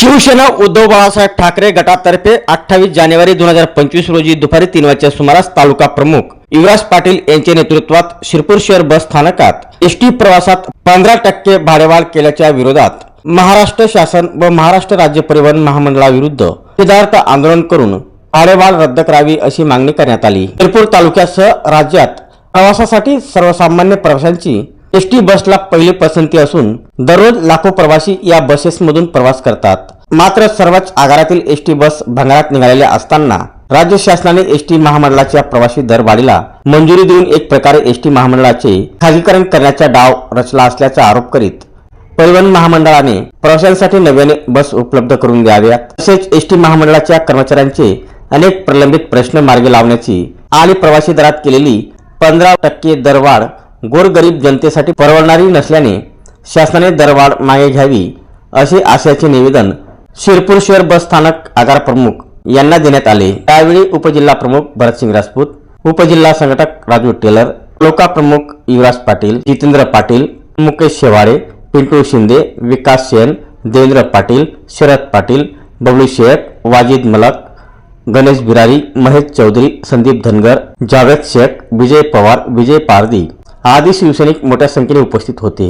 शिवसेना उद्धव बाळासाहेब ठाकरे गटातर्फे अठ्ठावीस जानेवारी दोन हजार पंचवीस रोजी दुपारी तीन वाजच्या सुमारास तालुका प्रमुख युवराज पाटील यांच्या नेतृत्वात शिरपूर शहर बस स्थानकात एसटी प्रवासात पंधरा टक्के भाडेवाढ केल्याच्या विरोधात महाराष्ट्र शासन व महाराष्ट्र राज्य परिवहन महामंडळाविरुद्ध सिद्धार्थ आंदोलन करून भाडेवाढ रद्द करावी अशी मागणी करण्यात आली. शिरपूर तालुक्यासह राज्यात प्रवासासाठी सर्वसामान्य प्रवाशांची एसटी बसला पहिली पसंती असून दररोज लाखो प्रवासी या बसेसमधून प्रवास करतात. मात्र सर्वच आगारातील एसटी बस भंगारात निघालेल्या असताना राज्य शासनाने एसटी महामंडळाच्या प्रवासी दरवाढीला मंजुरी देऊन एक प्रकारे एसटी महामंडळाचे खाजगीकरण करण्याचा डाव रचला असल्याचा आरोप करीत परिवहन महामंडळाने प्रवाशांसाठी नव्याने बस उपलब्ध करून द्याव्यात. तसेच एसटी महामंडळाच्या कर्मचाऱ्यांचे अनेक प्रलंबित प्रश्न मार्गी लावण्याची आणि प्रवासी दरात केलेली पंधरा टक्के दरवाढ गोरगरीब जनतेसाठी परवडणारी नसल्याने शासनाने दरवाढ मागे घ्यावी असे आशयाचे निवेदन शिरपूर शहर बस स्थानक आगार प्रमुख यांना देण्यात आले. त्यावेळी उपजिल्हा प्रमुख भरतसिंग राजपूत उपजिल्हा संघटक राजू टेलर लोका प्रमुख युवराज पाटील जितेंद्र पाटील मुकेश शेवाळे पिंटू शिंदे विकास सेन देवेंद्र पाटील शरद पाटील बबलू शेख वाजिद मलक गणेश बिरारी महेश चौधरी संदीप धनगर जावेद शेख विजय पवार विजय पारदी आदी शिवसैनिक मोठ्या संख्येने उपस्थित होते.